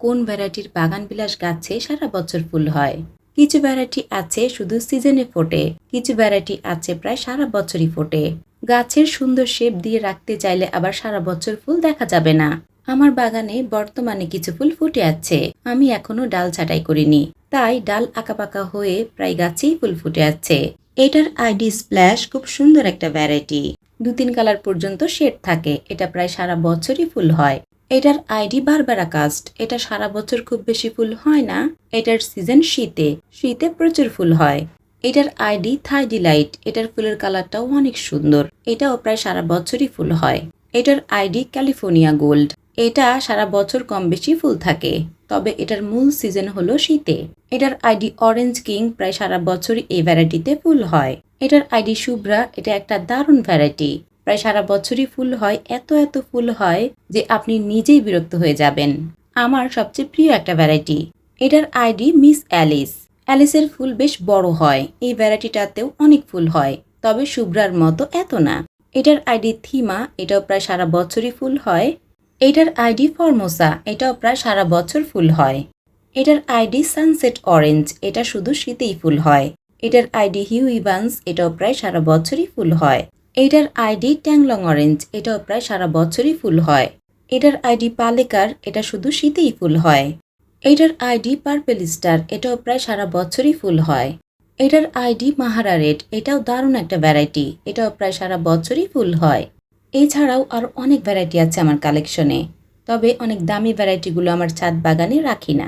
কোন ভ্যারাইটির বাগান বিলাস গাছে সারা বছর ফুল হয়? কিছু ভ্যারাইটি আছে শুধু সিজনে ফোটে, কিছু ভ্যারাইটি আছে প্রায় সারা বছরই ফোটে। গাছের সুন্দর শেপ দিয়ে রাখতে চাইলে আবার সারা বছর ফুল দেখা যাবে না। আমার বাগানে বর্তমানে কিছু ফুল ফুটে আছে, আমি এখনও ডাল ছাঁটাই করিনি। তাই ডাল আঁকাপাকা হয়ে প্রায় গাছেই ফুল ফুটে আছে। এটার আইডি স্প্ল্যাশ খুব সুন্দর একটা ভ্যারাইটি। দু তিন কালার পর্যন্ত শেড থাকে, এটা প্রায় সারা বছরই ফুল হয়। এটার আইডি বারবারা কাস্ট এটা সারা বছর খুব বেশি ফুল হয় না। এটার সিজন শীতে। শীতে প্রচুর ফুল হয়। এটার আইডি থাই ডিলাইট এটার ফুলের কালারটাও অনেক সুন্দর। এটাও প্রায় সারা বছরই ফুল হয়। এটার আইডি ক্যালিফোর্নিয়া গোল্ড। এটা সারা বছর কম বেশি ফুল থাকে। তবে এটার মূল সিজন হলো শীতে। এটার আইডি অরেঞ্জ কিং প্রায় সারা বছরই এই ভ্যারাইটিতে ফুল হয়। এটার আইডি শুভ্রা। এটা একটা দারুণ ভ্যারাইটি প্রায় সারা বছরই ফুল হয়, এত এত ফুল হয় যে আপনি নিজেই বিরক্ত হয়ে যাবেন। আমার সবচেয়ে প্রিয় একটা ভ্যারাইটি এটার আইডি মিস অ্যালিস অ্যালিসের ফুল বেশ বড় হয়, এই ভ্যারাইটিটাতেও অনেক ফুল হয়, তবে শুভ্রার মতো এত না। এটার আইডি থিমা এটাও প্রায় সারা বছরই ফুল হয়। এটার আইডি ফরমোসা এটাও প্রায় সারা বছর ফুল হয়। এটার আইডি সানসেট অরেঞ্জ এটা শুধু শীতেই ফুল হয়। এটার আইডি হিউ ইভান্স এটাও প্রায় সারা বছরই ফুল হয়। এটার আইডি ট্যাংলং অরেঞ্জ। এটাও প্রায় সারা বছরই ফুল হয়। এটার আইডি পালেকার, এটা শুধু শীতেই ফুল হয়। এটার আইডি পার্পেল স্টার, এটাও প্রায় সারা বছরই ফুল হয়। এটার আইডি মাহারা রেড, এটাও দারুণ একটা ভ্যারাইটি, এটাও প্রায় সারা বছরই ফুল হয়। এছাড়াও আরও অনেক ভ্যারাইটি আছে আমার কালেকশনে, তবে অনেক দামি ভ্যারাইটিগুলো আমার ছাদ বাগানে রাখি না।